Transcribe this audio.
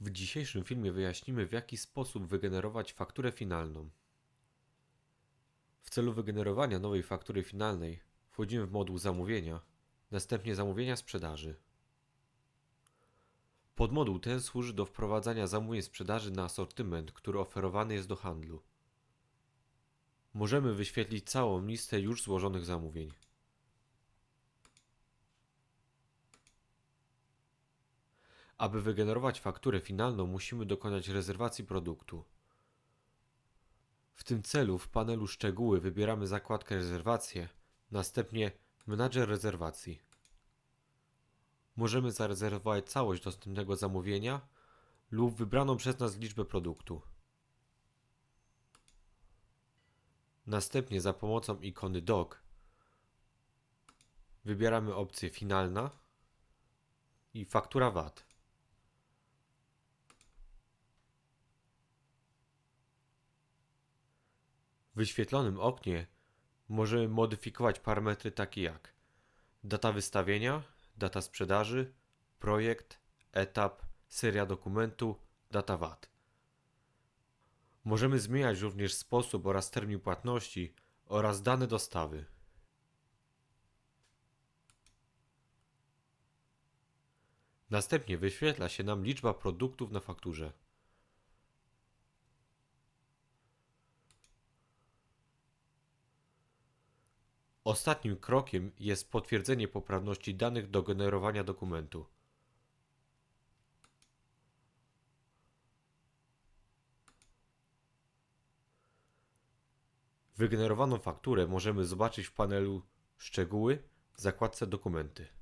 W dzisiejszym filmie wyjaśnimy w jaki sposób wygenerować fakturę finalną. W celu wygenerowania nowej faktury finalnej wchodzimy w moduł zamówienia, następnie zamówienia sprzedaży. Podmoduł ten służy do wprowadzania zamówień sprzedaży na asortyment, który oferowany jest do handlu. Możemy wyświetlić całą listę już złożonych zamówień. Aby wygenerować fakturę finalną, musimy dokonać rezerwacji produktu. W tym celu w panelu Szczegóły wybieramy zakładkę Rezerwacje, następnie Menadżer rezerwacji. Możemy zarezerwować całość dostępnego zamówienia lub wybraną przez nas liczbę produktu. Następnie za pomocą ikony Doc wybieramy opcję Finalna i Faktura VAT. W wyświetlonym oknie możemy modyfikować parametry takie jak data wystawienia, data sprzedaży, projekt, etap, seria dokumentu, data VAT. Możemy zmieniać również sposób oraz termin płatności oraz dane dostawy. Następnie wyświetla się nam liczba produktów na fakturze. Ostatnim krokiem jest potwierdzenie poprawności danych do generowania dokumentu. Wygenerowaną fakturę możemy zobaczyć w panelu Szczegóły w zakładce Dokumenty.